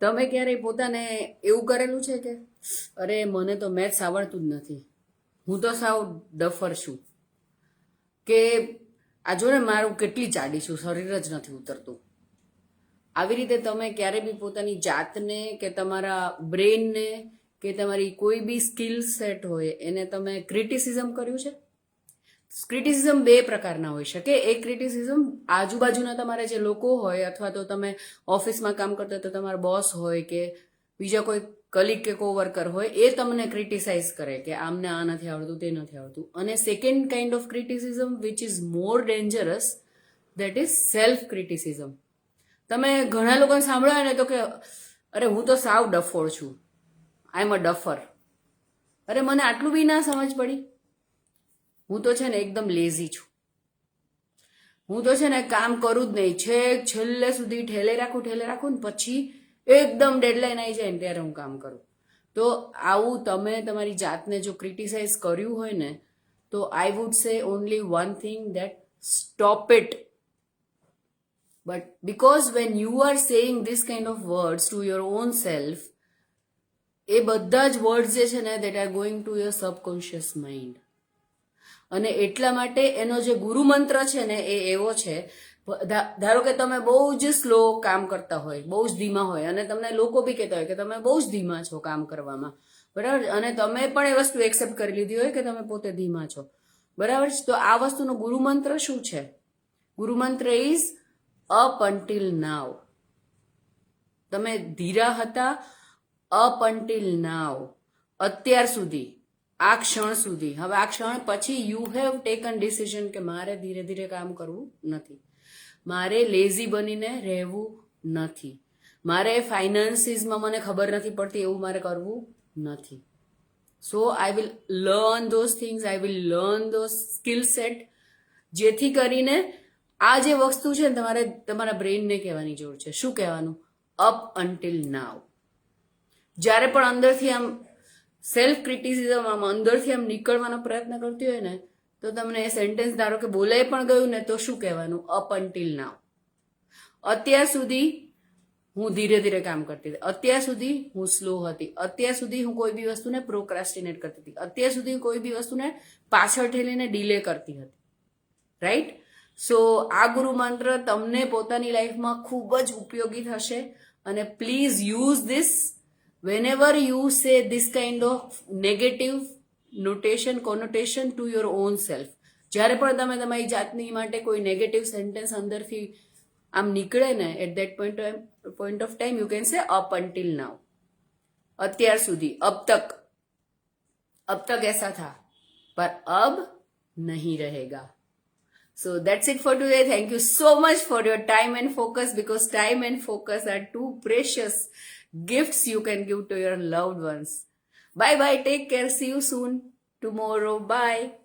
તમે ક્યારેય પોતાને એવું કરેલું છે કે, અરે, મને તો મેથ્સ આવડતું જ નથી. હું તો સાવ ડફર છું. કે, આ જો ને મારું કેટલી જાડી છું, શરીર જ નથી ઉતરતું. આવી રીતે તમે ક્યારે બી પોતાની જાતને કે તમારા બ્રેનને કે તમારી કોઈ બી સ્કિલ સેટ હોય એને તમે ક્રિટિસિઝમ કર્યું છે? ક્રિટિસિઝમ બે પ્રકારના હોઈ શકે. એક ક્રિટિસિઝમ આજુબાજુના તમારા જે લોકો હોય અથવા તો તમે ઓફિસમાં કામ કરતા તો તમારા બોસ હોય કે બીજા કોઈ કલીગ કે કોવર્કર હોય, એ તમને ક્રિટિસાઇઝ કરે કે આમને આ નથી આવડતું, તે નથી આવડતું. અને second kind of criticism which is more dangerous that is self criticism તમે ઘણા લોકોને સાંભળ્યા ને તો કે, અરે, હું તો સાવ ડફોળ છું. આઈ એમ અ ડફર અરે, મને આટલું બી ના સમજ પડી. હું તો છે ને એકદમ લેઝી છું. હું તો છે ને કામ કરું જ નહીં. છેક છેલ્લે સુધી ઠેલે રાખું ઠેલે રાખું ને પછી એકદમ ડેડલાઇન આવી જાય ને ત્યારે હું કામ કરું. તો આવું તમે તમારી જાતને જો ક્રિટિસાઇઝ કર્યું હોય ને, તો I would say only one thing that stop it but because when you are saying this kind of words to your own self એ બધા જ વર્ડ્સ જે છે ને that are going to your subconscious mind અને એટલા માટે એનો જે ગુરુ મંત્ર છે ને એ એવો છે ધારો કે તમે બહુ જ સ્લો કામ કરતા હોય, બહુ જ ધીમા હોય, અને તમને લોકો બી કહેતા હોય કે તમે બહુ જ ધીમા છો કામ કરવામાં, બરાબર? અને તમે પણ એ વસ્તુ એક્સેપ્ટ કરી લીધી હોય કે તમે પોતે ધીમા છો, બરાબર? છે તો આ વસ્તુનો ગુરુ મંત્ર શું છે? ગુરુ મંત્ર ઇઝ અપ અન્ટિલ નાવ તમે ધીરા હતા અપ અન્ટિલ નાવ અત્યાર સુધી. આ ક્ષણ સુધી. હવે આ ક્ષણ પછી યુ હેવ ટેકન ડિસિઝન કે મારે ધીરે ધીરે કામ કરવું નથી. મારે લેઝી બનીને રહેવું નથી. મારે ફાઇનાન્સીસમાં મને ખબર નથી પડતી એવું મારે કરવું નથી. So I will learn those things I will learn those skill set જેથી કરીને આ જે વસ્તુ છે તમારે તમારા બ્રેનને કહેવાની જરૂર છે. શું કહેવાનું? અપ અન્ટિલ નાવ જ્યારે પણ અંદરથી આમ સેલ્ફ ક્રિટિસિઝમ આમ અંદરથી આમ નીકળવાનો પ્રયત્ન કરતી હોય ને, તો તમને એ સેન્ટેન્સ ધારો કે બોલાઈ પણ ગયું ને, તો શું કહેવાનું? અપ અન્ટિલ નાવ અત્યાર સુધી હું ધીરે ધીરે કામ કરતી હતી. અત્યાર સુધી હું સ્લો હતી. અત્યાર સુધી હું કોઈ બી વસ્તુને પ્રોક્રાસ્ટિનેટ કરતી હતી. અત્યાર સુધી કોઈ બી વસ્તુને પાછળ ઠેલીને ડીલે કરતી હતી. રાઈટ સો આ ગુરુ મંત્ર તમને પોતાની લાઈફમાં ખૂબ જ ઉપયોગી થશે. અને please use this whenever you say this kind of negative notation connotation to your own self jare par tame જ્યારે પણ તમે તમારી જાતની માટે કોઈ નેગેટિવ સેન્ટેન્સ અંદરથી આમ નીકળે ને at that point point of time you can say up until now atyar sudhi ab tak ab tak aisa tha par ab nahi rahega So that's it for today. Thank you so much for your time and focus because time and focus are too precious gifts you can give to your loved ones. Bye bye take care. See you soon. Tomorrow. Bye